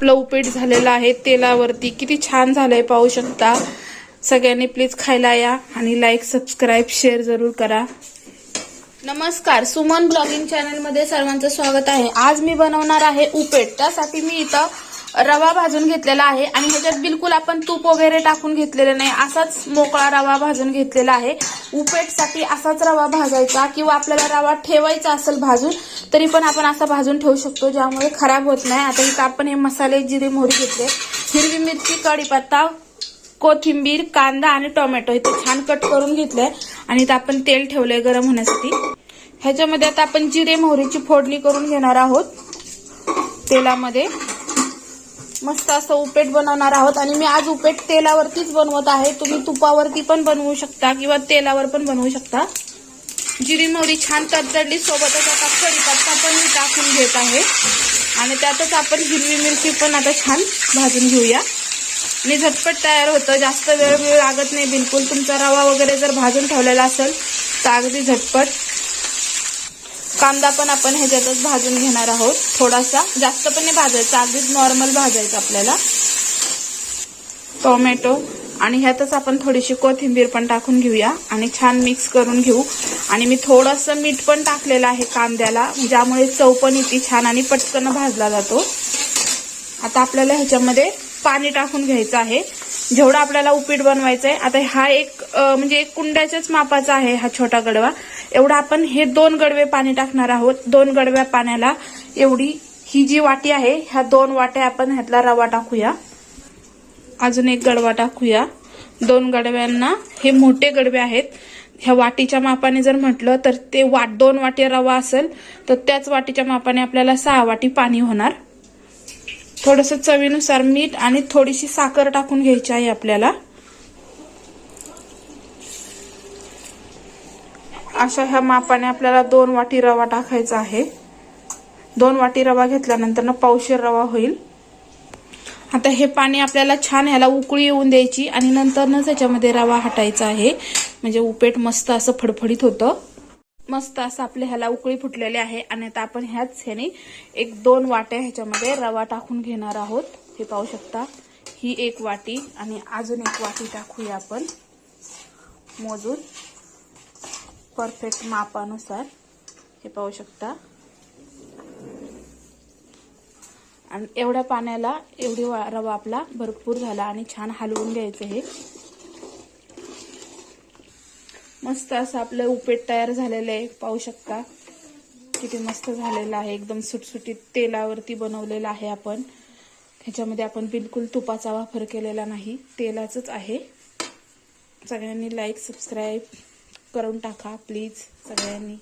आपलं उपीट झालेलं आहे. तेलावरती किती छान झालंय पाहू शकता. सगळ्यांनी प्लीज खायला या आणि लाईक सबस्क्राईब शेअर जरूर करा. नमस्कार. सुमन ब्लॉगिंग चॅनलमध्ये सर्वांचं स्वागत आहे. आज मी बनवणार आहे उपेट. त्यासाठी मी इथं रवा भाजून घेतलेला आहे आणि ह्याच्यात बिलकुल आपण तूप वगैरे टाकून घेतलेलं नाही. असाच मोकळा रवा भाजून घेतलेला आहे. उपेटसाठी असाच रवा भाजायचा किंवा आपल्याला रवा ठेवायचा असेल भाजून तरी पण आपण असा भाजून ठेवू शकतो ज्यामुळे खराब होत नाही. आता इथं आपण हे मसाले जिरे मोहरी घेतले. हिरवी मिरची कढीपत्ता कोथिंबीर कांदा आणि टोमॅटो इथे छान कट करून घेतलंय. आणि इथं आपण तेल ठेवलंय गरम होण्यासाठी. ह्याच्यामध्ये आता आपण जिरे मोहरीची फोडणी करून घेणार आहोत. तेलामध्ये. मस्त असं उपेट बनवणार आहोत आणि मी आज उपेट तेलावरतीच बनवत आहे. तुम्ही तुपावरती पण बनवू शकता किंवा तेलावर पण बनवू शकता. जिरी मोहरी छान तडतडली सोबतच आता कढीपत्ता पण मी टाकून घेत आहे. आणि त्यातच आपण हिरवी मिरची पण आता छान भाजून घेऊया. आणि झटपट तयार होतं जास्त वेळ वेळ लागत नाही बिलकुल. तुमचा रवा वगैरे जर भाजून ठेवलेला असेल तर अगदी झटपट. कांदा पण आपण ह्याच्यातच भाजून घेणार आहोत. थोडासा. जास्त पण नाही भाजायचा. अगदीच नॉर्मल भाजायचं आपल्याला. टोमॅटो. आणि ह्यातच आपण थोडीशी कोथिंबीर पण टाकून घेऊया. आणि छान मिक्स करून घेऊ. आणि मी थोडंसं मीठ पण टाकलेलं आहे कांद्याला. ज्यामुळे चव पण येते छान आणि पटकन भाजला जातो. आता आपल्याला ह्याच्यामध्ये पाणी टाकून घ्यायचं आहे. जेवढा आपल्याला उपीट बनवायचं आहे आता हा एक म्हणजे एक कुंड्याच्याच मापाचा आहे हा छोटा गडवा एवढा आपण हे दोन गडवे पाणी टाकणार आहोत. दोन गडव्या पाण्याला एवढी ही जी वाटी आहे ह्या दोन वाट्या आपण ह्यातला रवा टाकूया. अजून एक गडवा टाकूया. दोन गडव्यांना हे मोठे गडवे आहेत. ह्या वाटीच्या मापाने जर म्हटलं तर ते वाट दोन वाटी रवा असेल तर त्याच वाटीच्या मापाने आपल्याला सहा वाटी पाणी होणार. थोडस चवीनुसार मीठ आणि थोडीशी साखर टाकून घ्यायची आहे आपल्याला. अशा ह्या मापाने आपल्याला दोन वाटी रवा टाकायचा आहे. दोन वाटी रवा घेतल्यानंतर ना पावशेर रवा होईल. आता हे पाणी आपल्याला छान ह्याला उकळी येऊन द्यायची आणि नंतरनंच त्याच्यामध्ये रवा हटायचा आहे. म्हणजे उपेट मस्त असं फडफडीत होतं. मस्त असं आपल्या ह्याला उकळी फुटलेली आहे आणि आता आपण ह्याच ह्याने एक दोन वाट्या ह्याच्यामध्ये रवा टाकून घेणार आहोत. हे पाहू शकता. ही एक वाटी आणि अजून एक वाटी टाकूया आपण. मोजून. परफेक्ट मापानुसार. हे पाहू शकता. आणि एवढ्या पाण्याला एवढी वा- रवा आपला भरपूर झाला आणि छान हलवून घ्यायचं हे. मस्त असं आपलं उपेट तयार झालेलं आहे. पाहू शकता. किती मस्त झालेलं आहे. एकदम सुटसुटीत तेलावरती बनवलेलं आहे आपण. ह्याच्यामध्ये आपण बिलकुल तुपाचा वापर केलेला नाही. तेलाचंच आहे. सगळ्यांनी लाईक सबस्क्राईब करून टाका प्लीज सगळ्यांनी.